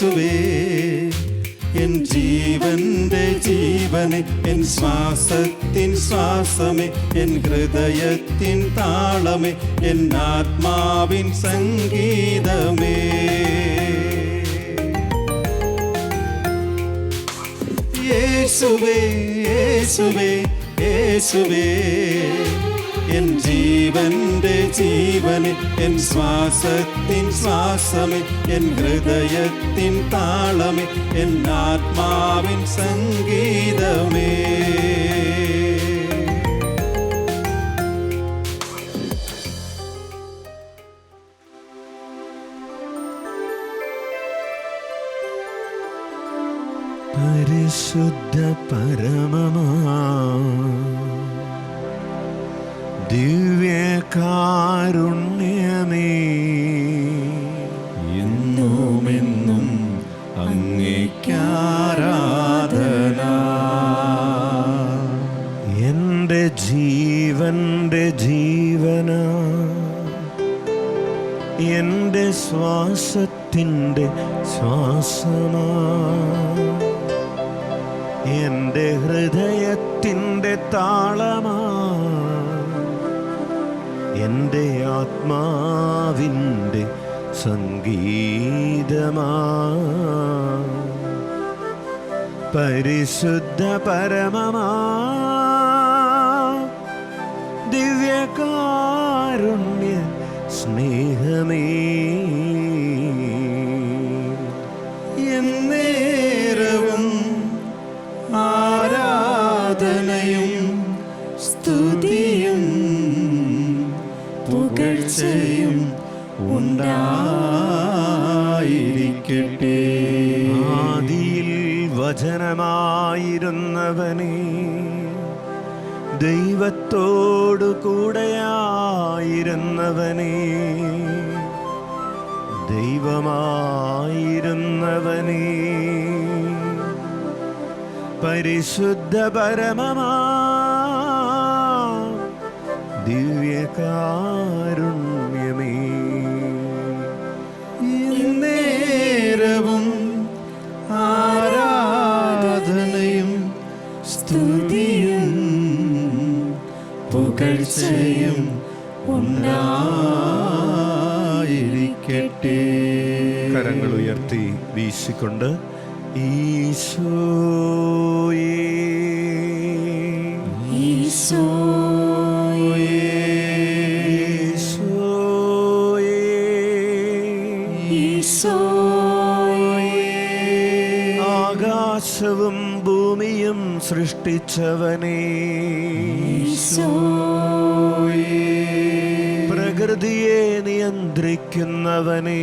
യേശുവേ യേശുവേ യേശുവേ എൻ ജീവന്റെ ജീവനെ എൻ ശ്വാസത്തിൻ ശ്വാസമേ എൻ ഹൃദയത്തിൻ താളമേ എൻ ആത്മാവിൻ സംഗീതമേ യേശുവേ യേശുവേ യേശുവേ എൻ ജീവന്റെ ജീവനെ എൻ ശ്വാസത്തിൻ ശ്വാസമേ എൻ ഹൃദയത്തിൻ താളമേ എൻ ആത്മാവിൻ സംഗീതമേ. പരിശുദ്ധ പരമമാ എന്റെ ഹൃദയത്തിന്റെ താളമാ. എന്റെ ആത്മാവിന്റെ സംഗീതമാ. പരിശുദ്ധ പരമമാ. ദിവ്യകാരുണ്യ സ്നേഹമേ. ആരാധനയും സ്തുതിയും പുകഴ്ചയും ഉണ്ടായിരിക്കട്ടെ. ആദിയിൽ വചനമായിരുന്നവനെ ദൈവത്തോടു കൂടെയായിരുന്നവനെ ദൈവമായിരുന്നവനേ പരിശുദ്ധ പരമമാ ദിവ്യകാരുണ്യമേ ആരാധനയും സ്തുതിയും പുകഴ്ചയും ഉണ്ടായിരിക്കട്ടെ. കരങ്ങൾ ഉയർത്തി വീശിക്കൊണ്ട് ആകാശവും ഭൂമിയും സൃഷ്ടിച്ചവനേ. പ്രകൃതിയെ നിയന്ത്രിക്കുന്നവനേ.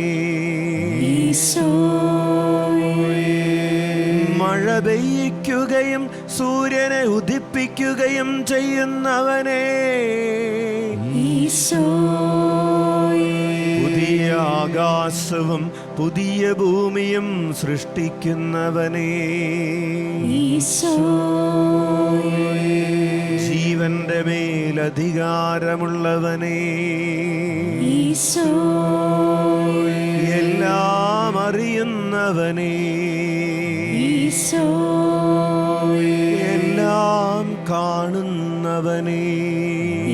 മഴ പെയ്യിക്കുകയും സൂര്യനെ ഉദിപ്പിക്കുകയും ചെയ്യുന്നവനെ. പുതിയ ആകാശവും പുതിയ ഭൂമിയും സൃഷ്ടിക്കുന്നവനെ. ജീവന്റെ മേലധികാരമുള്ളവനെ. എല്ലാം അറിയുന്നവനേ. എല്ലാം കാണുന്നവനേ.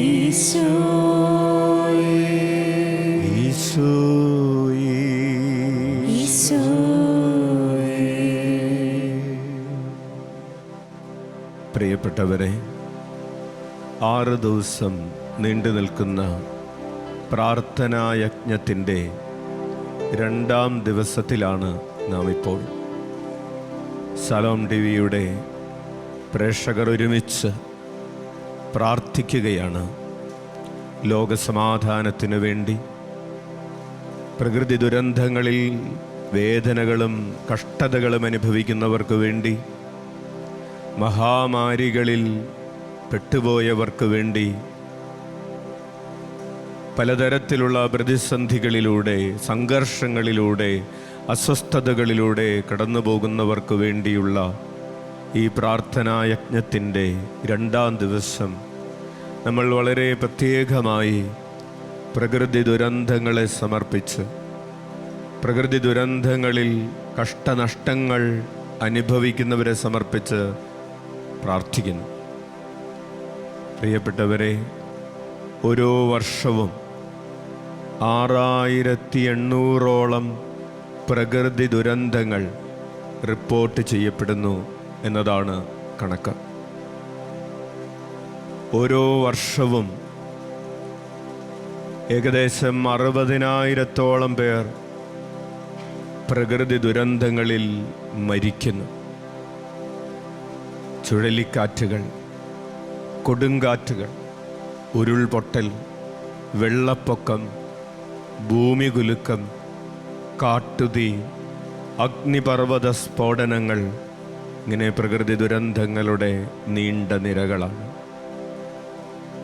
ഈശോയേ പ്രിയപ്പെട്ടവരെ ആറ് ദിവസം നീണ്ടു നിൽക്കുന്ന പ്രാർത്ഥനായജ്ഞത്തിന്റെ രണ്ടാം ദിവസത്തിലാണ് നാം ഇപ്പോൾ സലോം ടിവിയുടെ പ്രേക്ഷകർ ഒരുമിച്ച് പ്രാർത്ഥിക്കുകയാണ്. ലോകസമാധാനത്തിനു വേണ്ടി പ്രകൃതി ദുരന്തങ്ങളിൽ വേദനകളും കഷ്ടതകളും അനുഭവിക്കുന്നവർക്ക് വേണ്ടി മഹാമാരികളിൽ പെട്ടുപോയവർക്ക് വേണ്ടി പലതരത്തിലുള്ള പ്രതിസന്ധികളിലൂടെ സംഘർഷങ്ങളിലൂടെ അസ്വസ്ഥതകളിലൂടെ കടന്നു പോകുന്നവർക്ക് വേണ്ടിയുള്ള ഈ പ്രാർത്ഥനാ പ്രാർത്ഥനായജ്ഞത്തിന്റെ രണ്ടാം ദിവസം നമ്മൾ വളരെ പ്രത്യേകമായി പ്രകൃതി ദുരന്തങ്ങളെ സമർപ്പിച്ച് പ്രകൃതി ദുരന്തങ്ങളിൽ കഷ്ടനഷ്ടങ്ങൾ അനുഭവിക്കുന്നവരെ സമർപ്പിച്ച് പ്രാർത്ഥിക്കുന്നു. പ്രിയപ്പെട്ടവരെ ഓരോ വർഷവും ആറായിരത്തി എണ്ണൂറോളം പ്രകൃതി ദുരന്തങ്ങൾ റിപ്പോർട്ട് ചെയ്യപ്പെടുന്നു എന്നതാണ് കണക്ക്. ഓരോ വർഷവും ഏകദേശം അറുപതിനായിരത്തോളം പേർ പ്രകൃതി ദുരന്തങ്ങളിൽ മരിക്കുന്നു. ചുഴലിക്കാറ്റുകൾ കൊടുങ്കാറ്റുകൾ ഉരുൾപൊട്ടൽ വെള്ളപ്പൊക്കം ഭൂമികുലുക്കം കാട്ടുതീ അഗ്നിപർവത സ്ഫോടനങ്ങൾ ഇങ്ങനെ പ്രകൃതി ദുരന്തങ്ങളുടെ നീണ്ട നിരകളാണ്.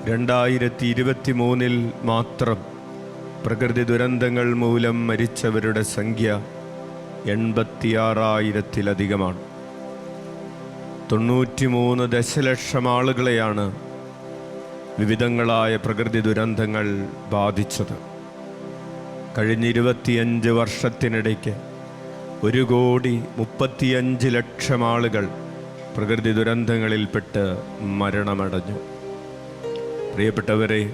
രണ്ടായിരത്തി ഇരുപത്തി മൂന്നിൽ മാത്രം പ്രകൃതി ദുരന്തങ്ങൾ മൂലം മരിച്ചവരുടെ സംഖ്യ എൺപത്തിയാറായിരത്തിലധികമാണ്. തൊണ്ണൂറ്റിമൂന്ന് ദശലക്ഷം ആളുകളെയാണ് വിവിധങ്ങളായ പ്രകൃതി ദുരന്തങ്ങൾ ബാധിച്ചത്. കഴിഞ്ഞ ഇരുപത്തിയഞ്ച് വർഷത്തിനിടയ്ക്ക് ഒരു കോടി മുപ്പത്തിയഞ്ച് ലക്ഷം ആളുകൾ പ്രകൃതി ദുരന്തങ്ങളിൽപ്പെട്ട് മരണമടഞ്ഞു. പ്രിയപ്പെട്ടവരെ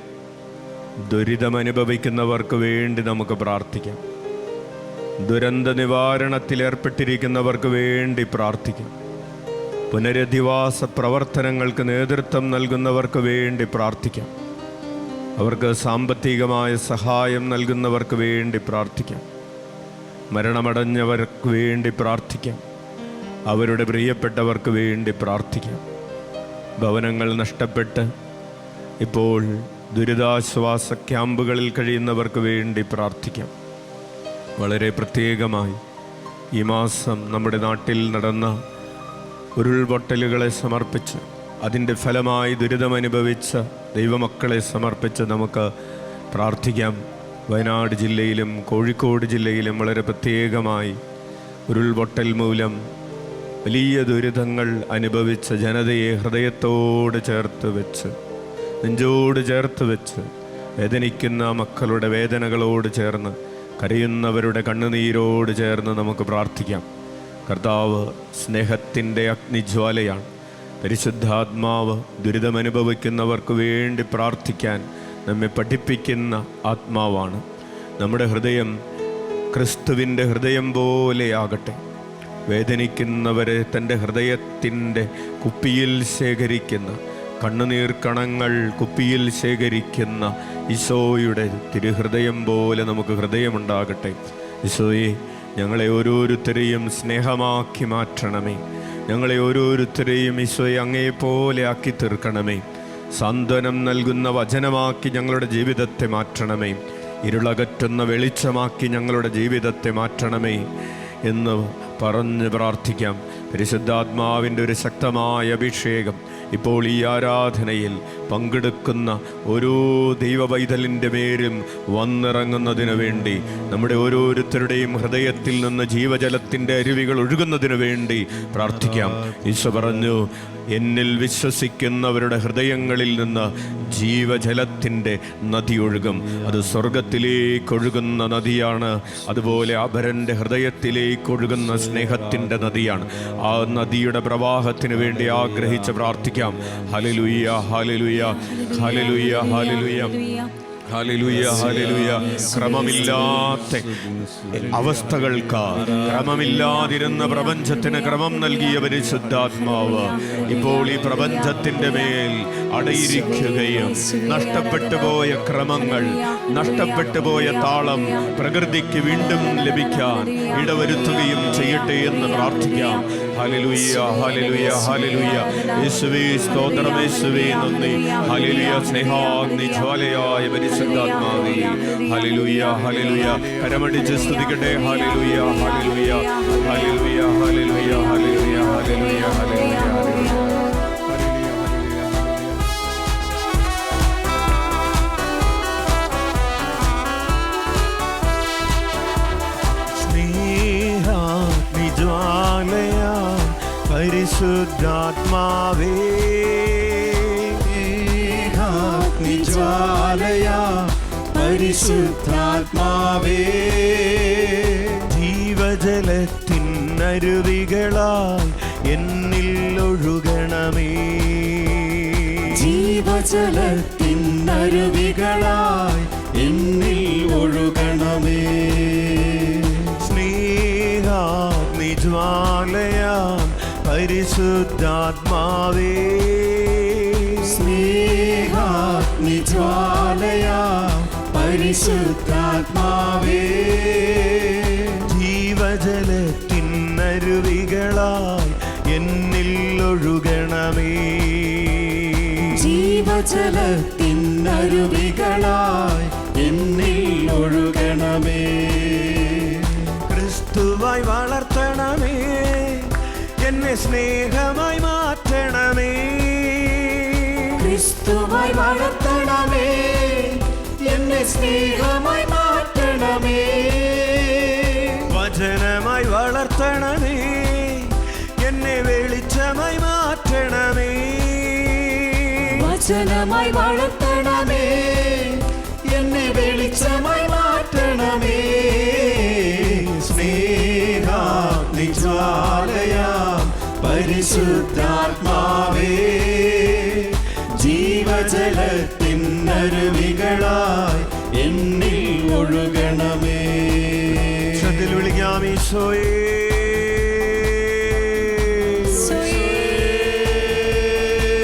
ദുരിതമനുഭവിക്കുന്നവർക്ക് വേണ്ടി നമുക്ക് പ്രാർത്ഥിക്കാം. ദുരന്ത നിവാരണത്തിലേർപ്പെട്ടിരിക്കുന്നവർക്ക് വേണ്ടി പ്രാർത്ഥിക്കാം. പുനരധിവാസ പ്രവർത്തനങ്ങൾക്ക് നേതൃത്വം നൽകുന്നവർക്ക് വേണ്ടി പ്രാർത്ഥിക്കാം. അവർക്ക് സാമ്പത്തികമായ സഹായം നൽകുന്നവർക്ക് വേണ്ടി പ്രാർത്ഥിക്കാം. മരണമടഞ്ഞവർക്ക് വേണ്ടി പ്രാർത്ഥിക്കാം. അവരുടെ പ്രിയപ്പെട്ടവർക്ക് വേണ്ടി പ്രാർത്ഥിക്കാം. ഭവനങ്ങൾ നഷ്ടപ്പെട്ട് ഇപ്പോൾ ദുരിതാശ്വാസ ക്യാമ്പുകളിൽ കഴിയുന്നവർക്ക് വേണ്ടി പ്രാർത്ഥിക്കാം. വളരെ പ്രത്യേകമായി ഈ മാസം നമ്മുടെ നാട്ടിൽ നടന്ന ഉരുൾപൊട്ടലുകളെ സമർപ്പിച്ച് അതിന്റെ ഫലമായി ദുരിതമനുഭവിച്ച ദൈവമക്കളെ സമർപ്പിച്ച് നമുക്ക് പ്രാർത്ഥിക്കാം. വയനാട് ജില്ലയിലും കോഴിക്കോട് ജില്ലയിലും വളരെ പ്രത്യേകമായി ഉരുൾപൊട്ടൽ മൂലം വലിയ ദുരിതങ്ങൾ അനുഭവിച്ച ജനതയെ ഹൃദയത്തോട് ചേർത്ത് വെച്ച് നെഞ്ചോട് ചേർത്ത് വെച്ച് വേദനിക്കുന്ന മക്കളുടെ വേദനകളോട് ചേർന്ന് കരയുന്നവരുടെ കണ്ണുനീരോട് ചേർന്ന് നമുക്ക് പ്രാർത്ഥിക്കാം. കർത്താവ് സ്നേഹത്തിന്റെ അഗ്നിജ്വാലയാണ്. പരിശുദ്ധാത്മാവ് ദുരിതമനുഭവിക്കുന്നവർക്ക് വേണ്ടി പ്രാർത്ഥിക്കാൻ നമ്മെ പഠിപ്പിക്കുന്ന ആത്മാവാണ്. നമ്മുടെ ഹൃദയം ക്രിസ്തുവിന്റെ ഹൃദയം പോലെയാകട്ടെ വേദനിക്കുന്നവരെ തന്റെ ഹൃദയത്തിന്റെ കുപ്പിയിൽ ശേഖരിക്കുന്ന കണ്ണുനീർ കണങ്ങൾ കുപ്പിയിൽ ശേഖരിക്കുന്ന ഈശോയുടെ തിരുഹൃദയം പോലെ നമുക്ക് ഹൃദയമുണ്ടാകട്ടെ. ഈശോയെ ഞങ്ങളെ ഓരോരുത്തരെയും സ്നേഹമാക്കി മാറ്റണമേ. ഞങ്ങളെ ഓരോരുത്തരെയും ഈശോയെ അങ്ങേപോലെ ആക്കി തീർക്കണമേ. സാന്ത്വനം നൽകുന്ന വചനമാക്കി ഞങ്ങളുടെ ജീവിതത്തെ മാറ്റണമേ. ഇരുളകറ്റുന്ന വെളിച്ചമാക്കി ഞങ്ങളുടെ ജീവിതത്തെ മാറ്റണമേ എന്ന് പറഞ്ഞ് പ്രാർത്ഥിക്കാം. പരിശുദ്ധാത്മാവിന്റെ ഒരു ശക്തമായ അഭിഷേകം ഇപ്പോൾ ഈ ആരാധനയിൽ പങ്കെടുക്കുന്ന ഓരോ ദൈവവൈതലിന്റെ പേരും വന്നിറങ്ങുന്നതിന് വേണ്ടി നമ്മുടെ ഓരോരുത്തരുടെയും ഹൃദയത്തിൽ നിന്ന് ജീവജലത്തിന്റെ അരുവികൾ ഒഴുകുന്നതിന് വേണ്ടി പ്രാർത്ഥിക്കാം. ഈശോ പറഞ്ഞു എന്നിൽ വിശ്വസിക്കുന്നവരുടെ ഹൃദയങ്ങളിൽ നിന്ന് ജീവജലത്തിന്റെ നദി ഒഴുകും. അത് സ്വർഗത്തിലേക്ക് ഒഴുകുന്ന നദിയാണ്. അതുപോലെ അപരന്റെ ഹൃദയത്തിലേക്ക് ഒഴുകുന്ന സ്നേഹത്തിന്റെ നദിയാണ്. ആ നദിയുടെ പ്രവാഹത്തിന് വേണ്ടി ആഗ്രഹിച്ച് പ്രാർത്ഥിക്കാം. ഹലലുയ്യ ഹലലുയ്യ ഹലലുയ്യ ഹലലുയ്യ. ക്രമമില്ലാത്ത അവസ്ഥകൾക്ക് ക്രമമില്ലാതിരുന്ന പ്രപഞ്ചത്തിന് ക്രമം നൽകിയ പരിശുദ്ധാത്മാവ് ഇപ്പോൾ ഈ പ്രപഞ്ചത്തിന്റെ മേൽ അടയിരിക്കുകയും നഷ്ടപ്പെട്ടു പോയ ക്രമങ്ങൾ നഷ്ടപ്പെട്ടു പോയ താളം പ്രകൃതിക്ക് വീണ്ടും ലഭിക്കാൻ ഇടവരുത്തുകയും ചെയ്യട്ടെ എന്ന് പ്രാർത്ഥിക്കാം. യേശുവേ നന്ദി. സ്നേഹാഗ്നി ജ്വാലയായ പരിശുദ്ധാത്മാവേ ഹല്ലേലൂയ ഹല്ലേലൂയ കരമടിച്ച് സ്തുതിക്കട്ടെ ഹല്ലേലൂയ ഹല്ലേലൂയ ഹല്ലേലൂയ ഹല്ലേലൂയ ഹല്ലേലൂയ ഹല്ലേലൂയ ഹല്ലേലൂയ സ്നേഹാഗ്നിജ്വാലയ പരിശുദ്ധാത്മാവേ നിജ്വാലയ പരിശുദ്ധാത്മാവേ. ജീവജലത്തിനരുവികളായി എന്നിൽ ഒഴുകണമേ. ജീവജലത്തിനരുവികളായി എന്നിൽ ഒഴുകണമേ. സ്നേഹാഗ്നിജ്വാലയാം പരിശുദ്ധാത്മാവേ. പരിശുദ്ധാത്മാവേ ജീവജലത്തിനരുവികളായി എന്നിൽ ഒഴുകണമേ. ജീവജലത്തിനരുവികളായി എന്നിൽ ഒഴുകണമേ. ക്രിസ്തുവായി വളർത്തണമേ എന്നെ സ്നേഹമായി മാറ്റണമേ. ക്രിസ്തുവായി വളർത്തണമേ. എന്നെ സ്നേഹമായി മാറ്റണമേ. വചനമായി വളർത്തണമേ. എന്നെ വെളിച്ചമായി മാറ്റണമേ. വചനമായി വളർത്തണമേ. എന്നെ വെളിച്ചമായി മാറ്റണമേ. സ്നേഹാഗ്നിജ്വാലയാം പരിശുദ്ധാത്മാവേ. ജീവജലത്തിനരുവികളായി എന്നിൽ ഒഴുകണമേ. ചതിൽ വിളിക്കാം ഈശോയേ.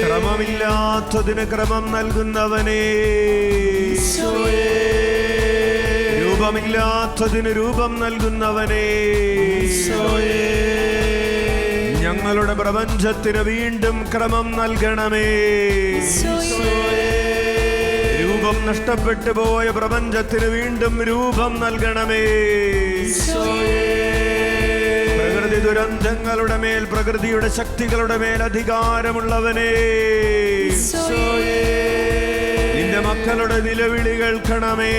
ക്രമമില്ലാത്തതിന് ക്രമം നൽകുന്നവനേ. രൂപമില്ലാത്തതിന് രൂപം നൽകുന്നവനേ. ഞങ്ങളുടെ പ്രപഞ്ചത്തിന് വീണ്ടും ക്രമം നൽകണമേ. രൂപം നഷ്ടപ്പെട്ടു പോയ പ്രപഞ്ചത്തിന് വീണ്ടും രൂപം നൽകണമേ. പ്രകൃതി ദുരന്തങ്ങളുടെ മേൽ പ്രകൃതിയുടെ ശക്തികളുടെ മേൽ അധികാരമുള്ളവനെ. നിന്റെ മക്കളുടെ നിലവിളി കേൾക്കണമേ.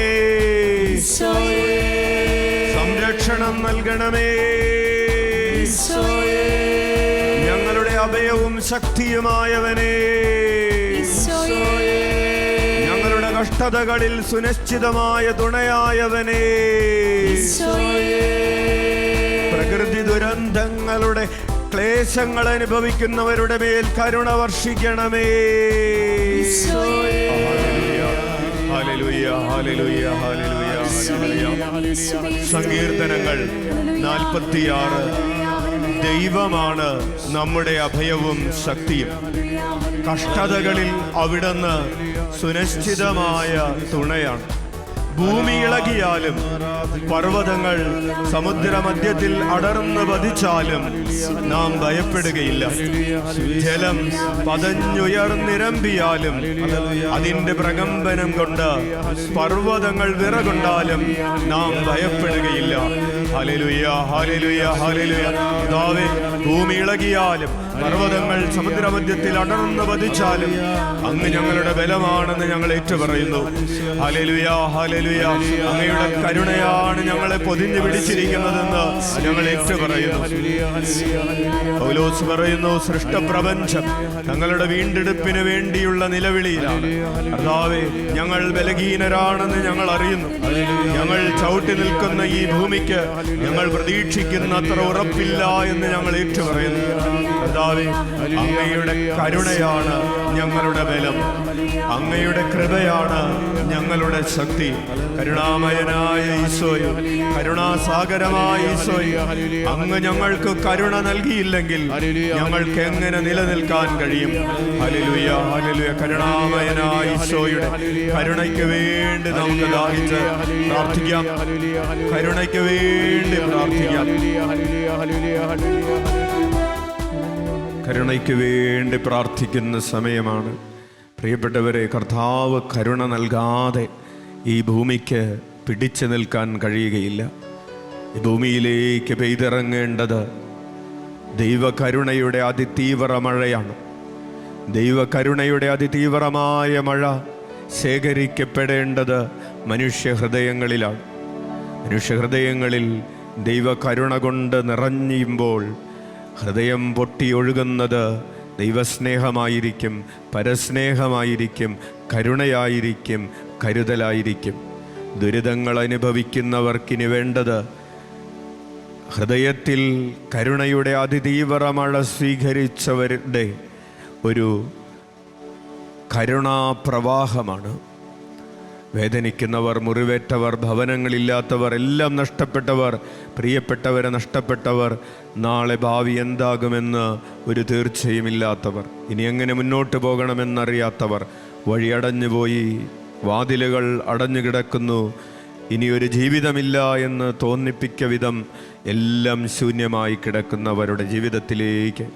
സംരക്ഷണം നൽകണമേ. ഞങ്ങളുടെ അഭയവും ശക്തിയുമായവനെ. കഷ്ടതകളിൽ സുനിശ്ചിതമായ തുണയായവനെ. പ്രകൃതി ദുരന്തങ്ങളുടെ ക്ലേശങ്ങൾ അനുഭവിക്കുന്നവരുടെ മേൽ കരുണ വർഷിക്കണമേ. സങ്കീർത്തനങ്ങൾ നാൽപ്പത്തിയാറ്. ദൈവമാണ് നമ്മുടെ അഭയവും ശക്തിയും. കഷ്ടതകളിൽ അവിടുന്ന് സുനിശ്ചിതമായ തുണയാണ്. ഭൂമി ഇളകിയാലും പർവതങ്ങൾ സമുദ്രമധ്യത്തിൽ അടർന്ന് പതിച്ചാലും നാം ഭയപ്പെടുകയില്ല. ജലം പതഞ്ഞുയർന്നിരമ്പിയാലും അതിന്റെ പ്രകമ്പനം കൊണ്ട് പർവതങ്ങൾ വിറകൊണ്ടാലും നാം ഭയപ്പെടുകയില്ല. ഹല്ലേലൂയ ഹല്ലേലൂയ. പിതാവേ ഭൂമി ഇളകിയാലും പർവതങ്ങൾ സമുദ്രമധ്യത്തിൽ അടർന്ന് പതിച്ചാലും അങ്ങ് ഞങ്ങളുടെ ബലമാണെന്ന് ഞങ്ങൾ ഏറ്റുപറയുന്നു. ഹലലുയാ ഹലലുയാ അങ്ങയുടെ കരുണയാണ് ഞങ്ങളെ പൊതിഞ്ഞു പിടിച്ചിരിക്കുന്നതെന്ന് ഞങ്ങൾ ഏറ്റുപറയുന്നു. പൗലോസ് പറയുന്നു സൃഷ്ടപ്രപഞ്ചം ഞങ്ങളുടെ വീണ്ടെടുപ്പിന് വേണ്ടിയുള്ള നിലവിളിയിലാണ്. കർത്താവേ ഞങ്ങൾ ബലഹീനരാണെന്ന് ഞങ്ങൾ അറിയുന്നു. ഞങ്ങൾ ചവിട്ടി നിൽക്കുന്ന ഈ ഭൂമിക്ക് ഞങ്ങൾ പ്രതീക്ഷിക്കുന്ന അത്ര ഉറപ്പില്ല എന്ന് ഞങ്ങൾ ഏറ്റുപറയുന്നു. കർത്താവേ അങ്ങയുടെ കരുണയാണ് ഞങ്ങളുടെ ബലം. അങ്ങയുടെ കൃപയാണ് ഞങ്ങളുടെ ശക്തി. കരുണാമയനായ ഈശോയോ കരുണാസാഗരമായ ഈശോയ അങ്ങ് ഞങ്ങൾക്ക് കരുണ നൽകിയില്ലെങ്കിൽ ഞങ്ങൾക്ക് എങ്ങനെ നിലനിൽക്കാൻ കഴിയും? ഹല്ലേലൂയ ഹല്ലേലൂയ കരുണാമയനായ ഈശോയുടെ കരുണയ്ക്ക് വേണ്ടി നമുക്ക് ദാഹിച്ച് പ്രാർത്ഥിക്കാം. കരുണയ്ക്ക് വേണ്ടി പ്രാർത്ഥിക്കാം. കരുണയ്ക്ക് വേണ്ടി പ്രാർത്ഥിക്കുന്ന സമയമാണ്. പ്രിയപ്പെട്ടവരെ കർത്താവ് കരുണ നൽകാതെ ഈ ഭൂമിക്ക് പിടിച്ചു നിൽക്കാൻ കഴിയുകയില്ല. ഈ ഭൂമിയിലേക്ക് പെയ്തിറങ്ങേണ്ടത് ദൈവകരുണയുടെ അതിതീവ്ര മഴയാണ്. ദൈവകരുണയുടെ അതിതീവ്രമായ മഴ ശേഖരിക്കപ്പെടേണ്ടത് മനുഷ്യഹൃദയങ്ങളിലാണ്. മനുഷ്യഹൃദയങ്ങളിൽ ദൈവകരുണ കൊണ്ട് നിറഞ്ഞുമ്പോൾ ഹൃദയം പൊട്ടിയൊഴുകുന്നത് ദൈവസ്നേഹമായിരിക്കും പരസ്നേഹമായിരിക്കും കരുണയായിരിക്കും കരുതലായിരിക്കും. ദുരിതങ്ങൾ അനുഭവിക്കുന്നവർക്കിനി വേണ്ടത് ഹൃദയത്തിൽ കരുണയുടെ അതിതീവ്ര മഴ സ്വീകരിച്ചവരുടെ ഒരു കരുണാപ്രവാഹമാണ്. വേദനിക്കുന്നവർ മുറിവേറ്റവർ ഭവനങ്ങളില്ലാത്തവർ എല്ലാം നഷ്ടപ്പെട്ടവർ പ്രിയപ്പെട്ടവരെ നഷ്ടപ്പെട്ടവർ നാളെ ഭാവി എന്താകുമെന്ന് ഒരു തീർച്ചയുമില്ലാത്തവർ ഇനി എങ്ങനെ മുന്നോട്ട് പോകണമെന്നറിയാത്തവർ വഴി അടഞ്ഞുപോയി വാതിലുകൾ അടഞ്ഞു കിടക്കുന്നു ഇനി ഒരു ജീവിതമില്ല എന്ന് തോന്നിപ്പിക്ക വിധം എല്ലാം ശൂന്യമായി കിടക്കുന്നവരുടെ ജീവിതത്തിലേക്ക്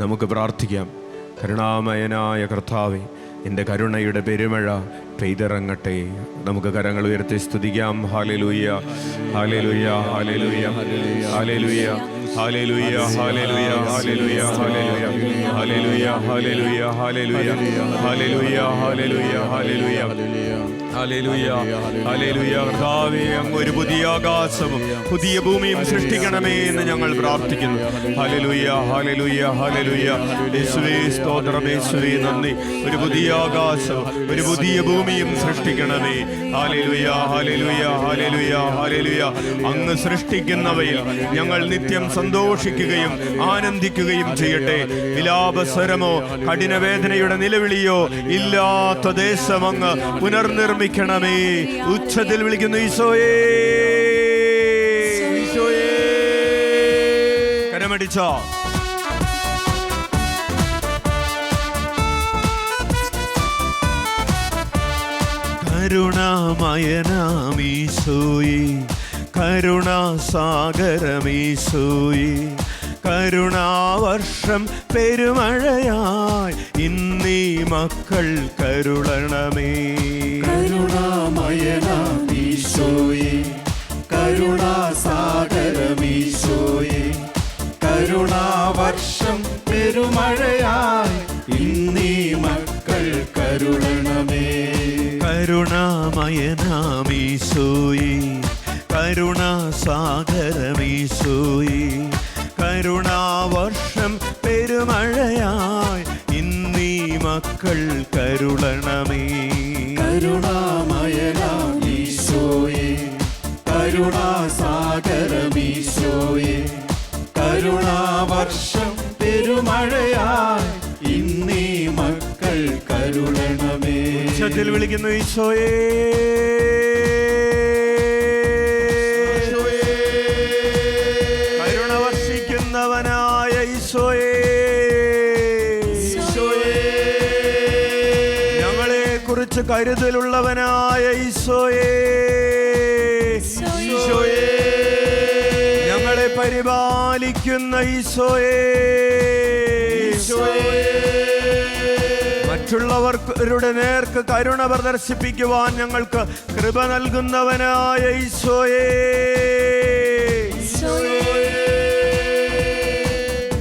നമുക്ക് പ്രാർത്ഥിക്കാം. കരുണാമയനായ കർത്താവെ എന്റെ കരുണയുടെ പെരുമഴ പെയ്തിറങ്ങട്ടെ നമുക്ക് കരങ്ങൾ ഉയർത്തി സ്തുതിക്കാം ഹാലലുയ്യ ഹാലലുയ്യ ഹാലലുയ്യ ഹാലലുയ്യ ഹാലലുയ്യ ഹാലലുയ്യ ഹാലലുയ്യ ഹാലലുയ്യ ഹാലലുയ്യ ഹാലലുയ്യ ഹാലലുയ്യ ഹാലലുയ്യ ഹാലലുയ്യ ഹാലലുയ്യ അങ്ങ് ഒരു പുതിയ ആകാശവും പുതിയ ഭൂമിയും സൃഷ്ടിക്കണമേ എന്ന് ഞങ്ങൾ പ്രാർത്ഥിക്കുന്നു ഹല്ലേലൂയ ഹല്ലേലൂയ ഹല്ലേലൂയ യേശുവേ നന്ദി ഒരു പുതിയ ആകാശം ഒരു പുതിയ ഭൂമിയും സൃഷ്ടിക്കണമേ. ഹല്ലേലൂയ ഹല്ലേലൂയ ഹല്ലേലൂയ ഹല്ലേലൂയ. അങ്ങ് സൃഷ്ടിക്കുന്നവയിൽ ഞങ്ങൾ നിത്യം സന്തോഷിക്കുകയും ആനന്ദിക്കുകയും ചെയ്യട്ടെ. വിലാപസ്വരമോ കഠിനവേദനയുടെ നിലവിളിയോ ഇല്ലാത്ത ദേശം അങ്ങ് പുനർനിർമ്മിക്കണമേ. ഉച്ചത്തിൽ വിളിക്കുന്നു ഈശോയേ. ഈശോയേ. കരമടിച്ചോ? കരുണാമയനാമീശോയേ കരുണാസാഗരമീശോയി കരുണാവർഷം പെരുമഴയായി ഇന്നീ മക്കൾ കരുളണമേ. കരുണാമയനാമീശോയി കരുണാസാഗരമീശോയി കരുണാവർഷം പെരുമഴയായി ഇന്നീ മക്കൾ കരുളണമേ. കരുണാമയനാമീശോയേ കരുണാസാഗരമീശോയി കരുണാവർഷം പെരുമഴയായി ഇന്നീ മക്കൾ കരുളണമേ. കരുണാമയനാമീശോയെ കരുണാസാഗരമീശോയെ കരുണാവർഷം പെരുമഴയായി ഉച്ചത്തിൽ വിളിക്കുന്നു ഈശോയേ. കരുണ വർഷിക്കുന്നവനായ ഈശോയേ. ഞങ്ങളെ കുറിച്ച് കരുതലുള്ളവനായ ഈശോയേ. ഈശോയേ. ഞങ്ങളെ പരിപാലിക്കുന്ന ഈശോയേ. മറ്റുള്ളവരുടെ നേർക്ക് കരുണ പ്രദർശിപ്പിക്കുവാൻ ഞങ്ങൾക്ക് കൃപ നൽകുന്നവനായ ഈശോയേ.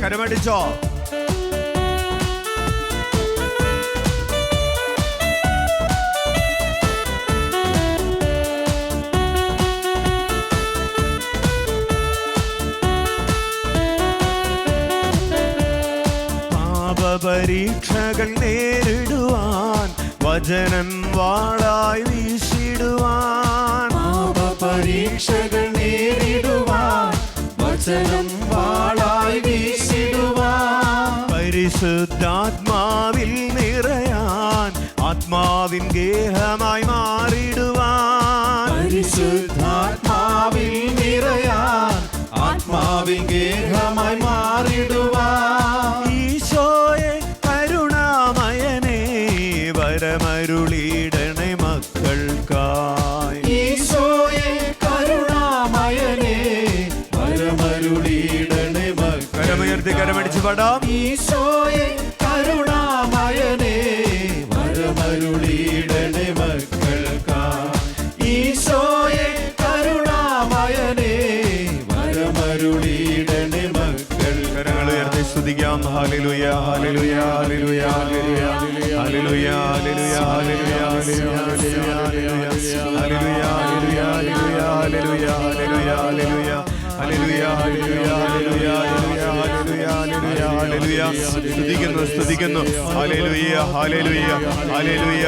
കരമടിച്ചോ? പാപപരീക്ഷകൾ നേരിടുവാൻ വചനം വാളായി വീശിടുവാൻ. പരീക്ഷകൾ നേരിടുവാൻ വചനം വാളായി വീശിടുവാൻ. പരിശുദ്ധാത്മാവിൽ നിറയാൻ ആത്മാവിൻ ഗേഹമായി മാറിടുവാൻ പരിശുദ്ധാത്മാവിൽ നിറയാൻ ആത്മാവിൽ പരമരുളി Adios. സ്തുതിക്കുന്നു സ്തുതിക്കുന്നു ഹാലേലുയ്യ ഹാലേലുയ്യ ഹാലേലുയ്യ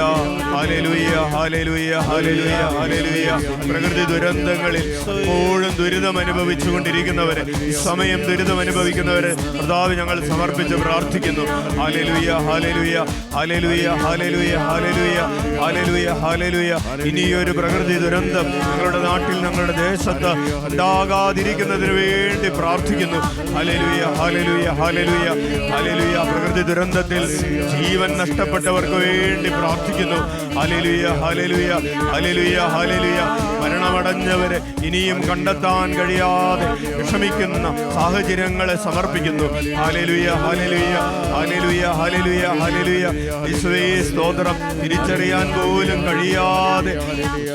ഹാലേലുയ്യ ഹാലേലുയ്യ ഹാലേലുയ്യ ഹാലേലുയ്യ പ്രകൃതി ദുരന്തങ്ങളിൽ എപ്പോഴും ദുരിതം അനുഭവിച്ചു കൊണ്ടിരിക്കുന്നവരെ സമയം ദുരിതം അനുഭവിക്കുന്നവരെ കർത്താവ് ഞങ്ങൾ സമർപ്പിച്ച് പ്രാർത്ഥിക്കുന്നു ഹാലേലുയ്യ ഹാലേലുയ്യ ഹാലേലുയ്യ ഹാലേലുയ്യ ഹാലേലുയ്യ ഹാലേലുയ്യ ഹാലേലുയ്യ ഇനിയൊരു പ്രകൃതി ദുരന്തം ഞങ്ങളുടെ നാട്ടിൽ ഞങ്ങളുടെ ദേശത്ത് ഉണ്ടാകാതിരിക്കുന്നതിന് വേണ്ടി പ്രാർത്ഥിക്കുന്നു ഹാലേലുയ്യ ഹാലേലുയ്യ ഹാലേലുയ്യ ഹല്ലേലൂയ പ്രകൃതി ദുരന്തത്തിൽ ജീവൻ നഷ്ടപ്പെട്ടവർക്ക് വേണ്ടി പ്രാർത്ഥിക്കുന്നു. ഹലലുയ ഹലലുയ ഹലലുയ ഹല്ലേലൂയ. മരണമടഞ്ഞവരെ ഇനിയും കണ്ടെത്താൻ കഴിയാതെ വിഷമിക്കുന്ന സാഹചര്യങ്ങളെ സമർപ്പിക്കുന്നു. സ്തോത്രം. തിരിച്ചറിയാൻ പോലും കഴിയാതെ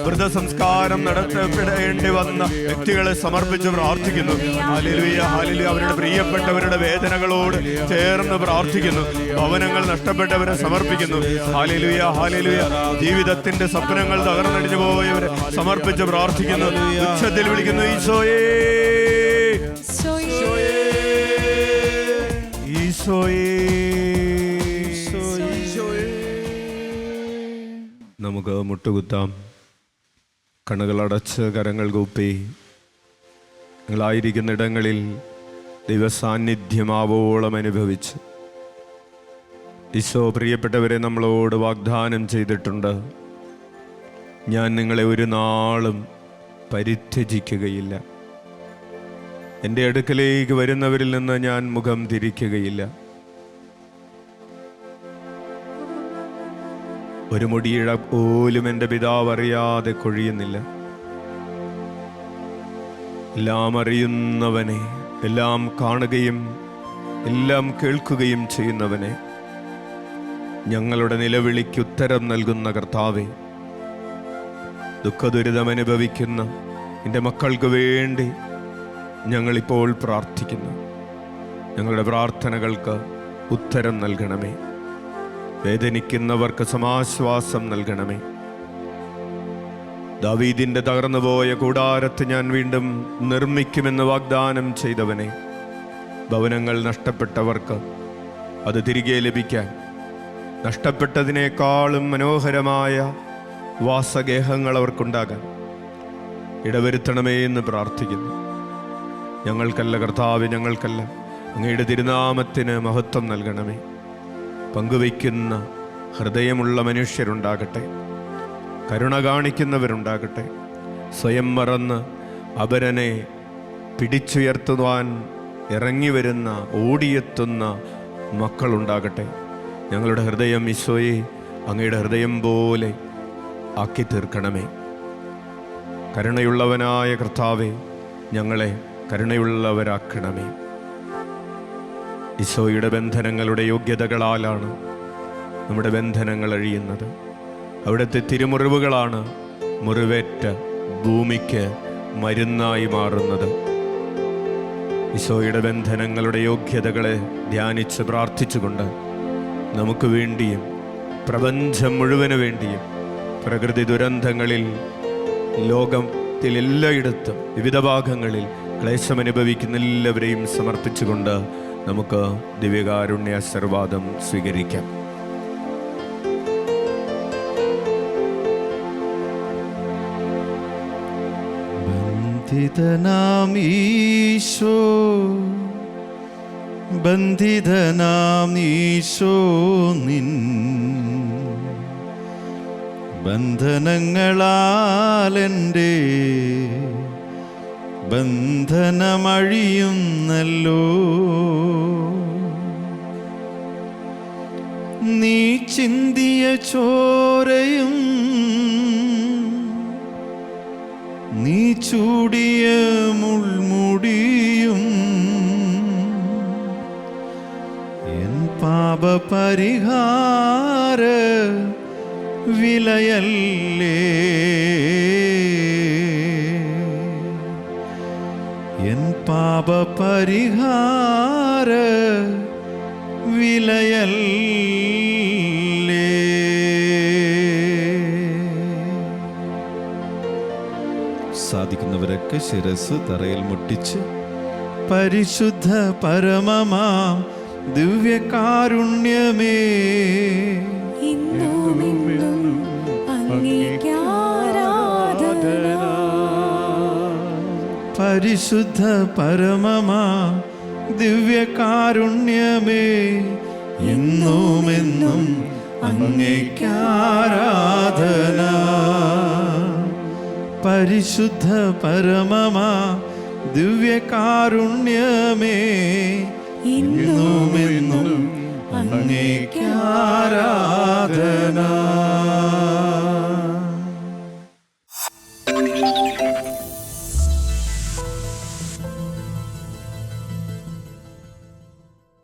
വൃദ്ധസംസ്കാരം നടത്തപ്പെടേണ്ടി വന്ന വ്യക്തികളെ സമർപ്പിച്ച് പ്രാർത്ഥിക്കുന്നു. ഹാലലുയ ഹാലലുയ അവരുടെ പ്രിയപ്പെട്ടവരുടെ വേദനകളോട് ചേർന്ന് പ്രാർത്ഥിക്കുന്നു. ഭവനങ്ങൾ നഷ്ടപ്പെട്ടവരെ സമർപ്പിക്കുന്നു. ഹാലലുയ ഹാലലുയ ജീവിതത്തിന്റെ സ്വപ്നങ്ങൾ തകർന്നടിഞ്ഞു പോയവരെ സമർപ്പിച്ച് പ്രാർത്ഥിക്കുന്നു. ഉച്ചത്തിൽ വിളിക്കുന്നു ഈശോയേ. ഈശോയേ. നമുക്ക് മുട്ടുകുത്താം. കണ്ണുകളടച്ച് കരങ്ങൾ കൂപ്പി. നിങ്ങളായിരിക്കുന്ന ഇടങ്ങളിൽ ദൈവസാന്നിധ്യമാവോളം അനുഭവിച്ച്. ഈശോ പ്രിയപ്പെട്ടവരെ നമ്മളോട് വാഗ്ദാനം ചെയ്തിട്ടുണ്ട്. ഞാൻ നിങ്ങളെ ഒരു നാളും പരിത്യജിക്കുകയില്ല. എന്റെ അടുക്കലേക്ക് വരുന്നവരിൽ നിന്ന് ഞാൻ മുഖം തിരിക്കുകയില്ല. ഒരു മുടിയിഴ പോലും എന്റെ പിതാവ് അറിയാതെ കൊഴിയുന്നില്ല. എല്ലാം അറിയുന്നവനെ എല്ലാം കാണുകയും എല്ലാം കേൾക്കുകയും ചെയ്യുന്നവനെ ഞങ്ങളുടെ നിലവിളിക്ക് ഉത്തരം നൽകുന്ന കർത്താവെ ദുഃഖദുരിതം അനുഭവിക്കുന്ന എന്റെ മക്കൾക്ക് വേണ്ടി ഞങ്ങളിപ്പോൾ പ്രാർത്ഥിക്കുന്നു. ഞങ്ങളുടെ പ്രാർത്ഥനകൾക്ക് ഉത്തരം നൽകണമേ. വേദനിക്കുന്നവർക്ക് സമാശ്വാസം നൽകണമേ. ദാവീദിന്റെ തകർന്നുപോയ കൂടാരത്ത് ഞാൻ വീണ്ടും നിർമ്മിക്കുമെന്ന് വാഗ്ദാനം ചെയ്തവനെ ഭവനങ്ങൾ നഷ്ടപ്പെട്ടവർക്ക് അത് തിരികെ ലഭിക്കാൻ നഷ്ടപ്പെട്ടതിനേക്കാളും മനോഹരമായ വാസഗേഹങ്ങൾ അവർക്കുണ്ടാകാൻ. ഇടവരുത്തണമേ എന്ന് പ്രാർത്ഥിക്കുന്നു. ഞങ്ങൾക്കല്ല കർത്താവ് ഞങ്ങൾക്കല്ല. അങ്ങയുടെ തിരുനാമത്തിന് മഹത്വം നൽകണമേ. പങ്കുവയ്ക്കുന്ന ഹൃദയമുള്ള മനുഷ്യരുണ്ടാകട്ടെ. കരുണ കാണിക്കുന്നവരുണ്ടാകട്ടെ. സ്വയം മറന്ന് അപരനെ പിടിച്ചുയർത്തുവാൻ ഇറങ്ങി വരുന്ന ഓടിയെത്തുന്ന മക്കളുണ്ടാകട്ടെ. ഞങ്ങളുടെ ഹൃദയം ഈശോയെ അങ്ങയുടെ ഹൃദയം പോലെ ആക്കി തീർക്കണമേ കരുണയുള്ളവനായ കർത്താവെ ഞങ്ങളെ കരുണയുള്ളവരാക്കണമേ. ഈശോയുടെ ബന്ധനങ്ങളുടെ യോഗ്യതകളാലാണ് നമ്മുടെ ബന്ധനങ്ങൾ അഴിയുന്നത്. അവിടുത്തെ തിരുമുറിവുകളാണ് മുറിവേറ്റ ഭൂമിക്ക് മരുന്നായി മാറുന്നത്. ഈശോയുടെ ബന്ധനങ്ങളുടെ യോഗ്യതകളെ ധ്യാനിച്ച് പ്രാർത്ഥിച്ചുകൊണ്ട് നമുക്ക് വേണ്ടിയും പ്രപഞ്ചം മുഴുവൻ വേണ്ടിയും പ്രകൃതി ദുരന്തങ്ങളിൽ ലോകത്തിൽ എല്ലായിടത്തും വിവിധ ഭാഗങ്ങളിൽ ക്ലേശം അനുഭവിക്കുന്ന എല്ലാവരെയും സമർപ്പിച്ചുകൊണ്ട് നമുക്ക് ദിവ്യകാരുണ്യ ആശീർവാദം സ്വീകരിക്കാം. ബന്ധിതനാം ഈശോ നിൻ ബന്ധനങ്ങളാലെന്റെ ബന്ധനമഴിയുന്നല്ലോ. നീ ചിന്തിയ ചോരയും നീ ചൂടിയ മുൾമുടിയും എൻ പാപപരിഹാര വിലയല്ലേ? എൻ പാപപരിഹാര വിലയല്ലേ? സാധിക്കുന്നവരൊക്കെ ശിരസ് തറയിൽ മുട്ടിച്ച് പരിശുദ്ധ പരമമാം ദിവ്യകാരുണ്യമേ. ഇന്നും ഇന്നും ദിവ്യ കാരുണ്യമേ പരിശുദ്ധ പരമമാ ദിവ്യകാരുണ്യമേ എന്നുമെന്നും അങ്ങേക്കാരാധന പരിശുദ്ധ പരമമാ ദിവ്യകാരുണ്യമേ എന്നുമെന്നും അങ്ങേക്കാരാധന